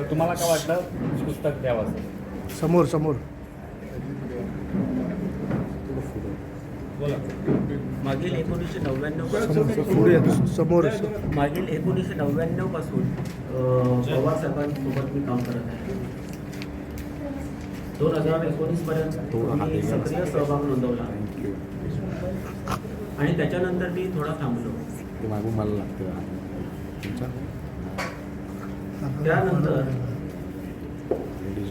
तर तुम्हाला काय वाटलं? पुस्तक द्यावं असं. समोर समोर. बोला. मागील एकोणीसशे नव्याण्णव समोर मागील एकोणीसशे नव्याण्णवपासून अ, पवार साहेबांसोबत मी काम करत आहे. दोन हजार एकोणीस पर्यंत सक्रिय सहभाग नोंदवला. आणि त्याच्यानंतर मी थोडा थांबलो. ते मागून मला लागतं. तुमचा? त्यानंतर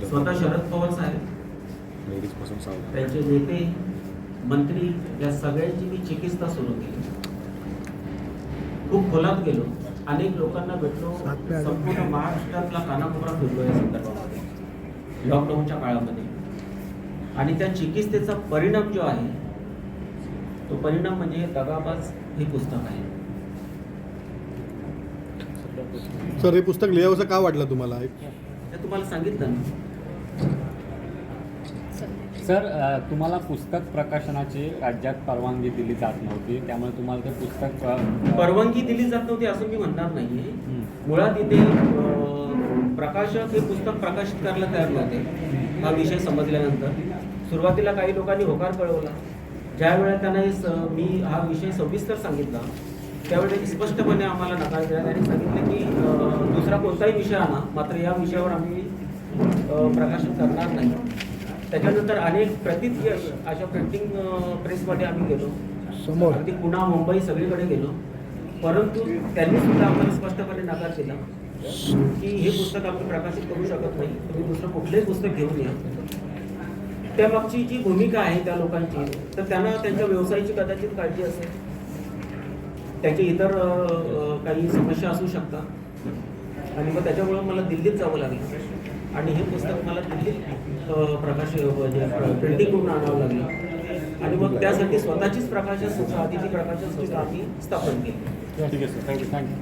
स्वतः शरद पवार साहेब त्यांचे नेते मंत्री या सगळ्यांची मी चिकित्सा सुरू केली. खूप खोलात गेलो. अनेक लोकांना भेटलो. संपूर्ण महाराष्ट्रातला कानाकोपरा फिरलो या संदर्भामध्ये. लॉकडाऊनच्या काळामध्ये. आणि त्या चिकित्सेचा परिणाम जो आहे तो परिणाम म्हणजे दगाबाज हे पुस्तक आहे. सर हे पुस्तक लिहावंसं का वाटलं तुम्हाला? ते तुम्हाला सांगितलं ना. सर अ, तुम्हाला पुस्तक प्रकाशनाची राज्यात परवानगी दिली जात नव्हती त्यामुळे तुम्हाला ते पुस्तक अ, परवानगी दिली जात नव्हती असं मी म्हणणार नाहीये हं. मुळात इथे अं, प्रकाशक हे पुस्तक प्रकाशित करायला तयार नव्हते. हा. विषय समजल्यानंतर. सुरुवातीला काही लोकांनी होकार कळवला. ज्या वेळेला त्यांना हे स- मी हा विषय सविस्तर सांगितला त्यावेळी त्यांनी स्पष्टपणे आम्हाला नकार दिला. त्यांनी सांगितलं की दुसरा कोणताही विषय आणा मात्र या विषयावर आम्ही प्रकाशन करणार नाही. त्याच्यानंतर अनेक प्रतीत यश अशा प्रिंटिंग प्रेसमध्ये आम्ही गेलो. समोर. अगदी पुन्हा मुंबई सगळीकडे गेलो. परंतु त्यांनी सुद्धा आम्हाला स्पष्टपणे नकार दिला की हे पुस्तक आम्ही प्रकाशित करू शकत नाही. तुम्ही दुसरं कुठलंही पुस्तक घेऊन या. त्यामागची जी भूमिका आहे त्या लोकांची तर त्यांना त्यांच्या व्यवसायाची कदाचित काळजी असेल. त्यांचे इतर काही समस्या असू शकतात. आणि मग त्याच्यामुळं मला दिल्लीत जावं लागलं. आणि हे पुस्तक मला दिल्लीत प्रकाश प्रिंटिंग म्हणजे, करून आणावं लागलं. आणि मग त्यासाठी स्वतःचीच प्रकाशन संस्था आधीची प्रकाशन संस्था आम्ही स्थापन केली. ठीक आहे सर थँक्यू थँक्यू